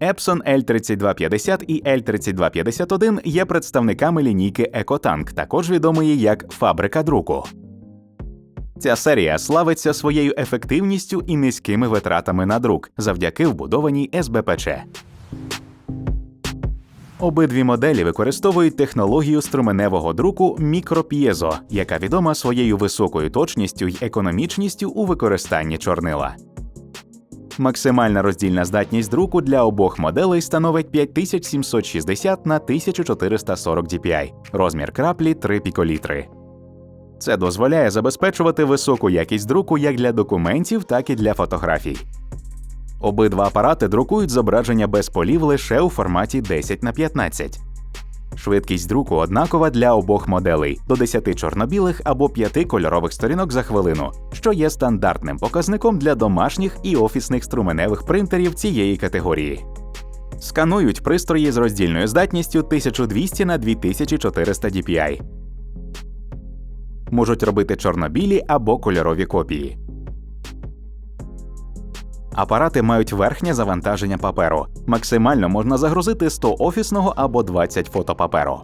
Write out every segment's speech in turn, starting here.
Epson L3250 і L3251 є представниками лінійки EcoTank, також відомої як фабрика друку. Ця серія славиться своєю ефективністю і низькими витратами на друк завдяки вбудованій СБПЧ. Обидві моделі використовують технологію струменевого друку мікроп'єзо, яка відома своєю високою точністю й економічністю у використанні чорнила. Максимальна роздільна здатність друку для обох моделей становить 5760 на 1440 dpi, розмір краплі 3 піколітри. Це дозволяє забезпечувати високу якість друку як для документів, так і для фотографій. Обидва апарати друкують зображення без полів лише у форматі 10 на 15. Швидкість друку однакова для обох моделей до 10 чорно-білих або 5 кольорових сторінок за хвилину, що є стандартним показником для домашніх і офісних струменевих принтерів цієї категорії. Сканують пристрої з роздільною здатністю 1200 на 2400 dpi. Можуть робити чорно-білі або кольорові копії. Апарати мають верхнє завантаження паперу. Максимально можна загрузити 100 офісного або 20 фотопаперу.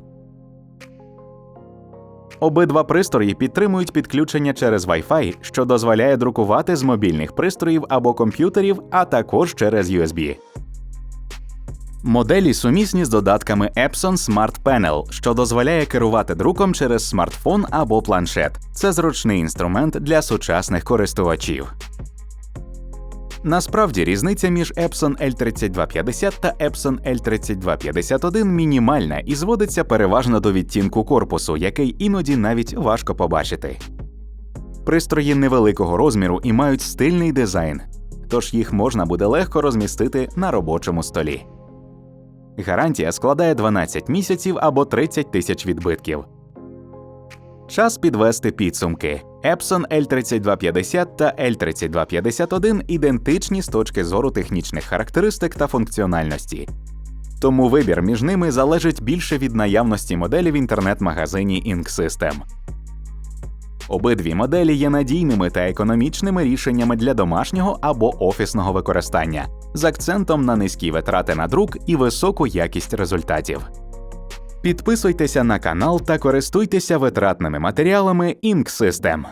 Обидва пристрої підтримують підключення через Wi-Fi, що дозволяє друкувати з мобільних пристроїв або комп'ютерів, а також через USB. Моделі сумісні з додатками Epson Smart Panel, що дозволяє керувати друком через смартфон або планшет. Це зручний інструмент для сучасних користувачів. Насправді різниця між Epson L3250 та Epson L3251 мінімальна і зводиться переважно до відтінку корпусу, який іноді навіть важко побачити. Пристрої невеликого розміру і мають стильний дизайн, тож їх можна буде легко розмістити на робочому столі. Гарантія складає 12 місяців або 30 тисяч відбитків. Час підвести підсумки. Epson L3250 та L3251 ідентичні з точки зору технічних характеристик та функціональності. Тому вибір між ними залежить більше від наявності моделі в інтернет-магазині InkSystem. Обидві моделі є надійними та економічними рішеннями для домашнього або офісного використання з акцентом на низькі витрати на друк і високу якість результатів. Підписуйтеся на канал та користуйтеся витратними матеріалами Ink System.